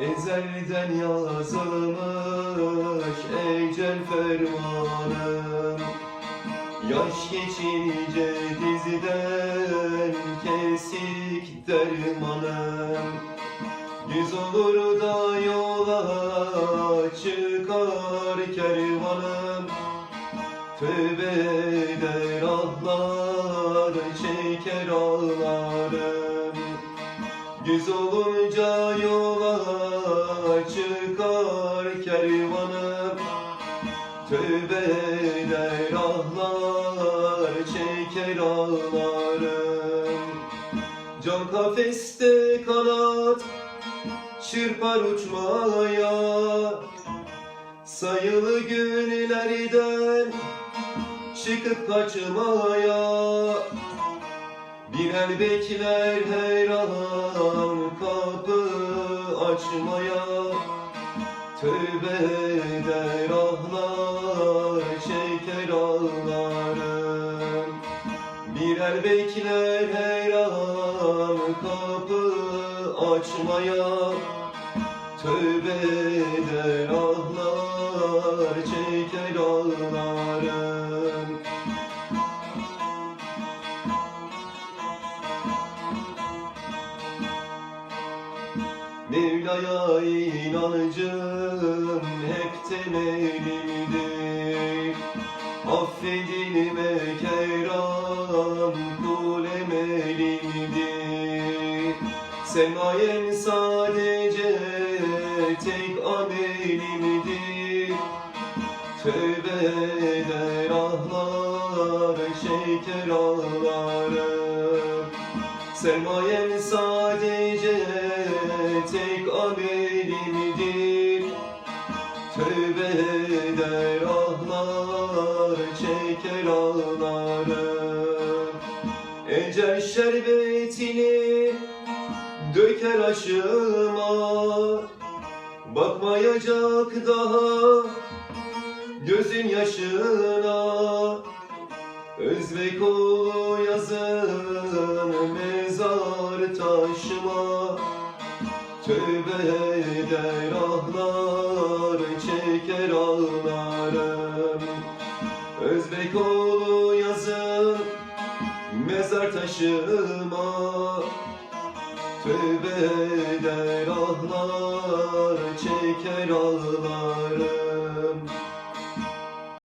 Ezelden yazılmış ecel fermanım Yaş geçince diziden kesik dermanım. Yüz olur da yola çıkar kervanım. Tövbe eder ahlar çeker ağlarım Yüz olunca yola çıkar kervanım. Tövbe eder ahlar çeker ağlarım. Can kafeste kanat çırpar uçmaya. Sayılı günlerden çıkıp kaçmaya. Bir el bekler her an açmaya Tövbe eder ahlar çeker ağlarım. Bir el bekler her an kapı açmaya Tövbe eder ahlar çeker Mevla'ya inancım hep temelimdir Affedilmek her an kul emelimdir Semayem sadece tek amelimdir Tövbe eder ahlar çeker ağlarım Sermayem sadece amelimdir Tövbe eder ahlar çeker ağlarım Ecel şerbetini döker aşıma. Bakmayacak daha gözün yaşına. Özbek oğlu yazın mezar taşıma Tövbe eder ahlar çeker ağlarım. Özbek oğlu yazın mezar taşıma. Tövbe eder çeker ağlarım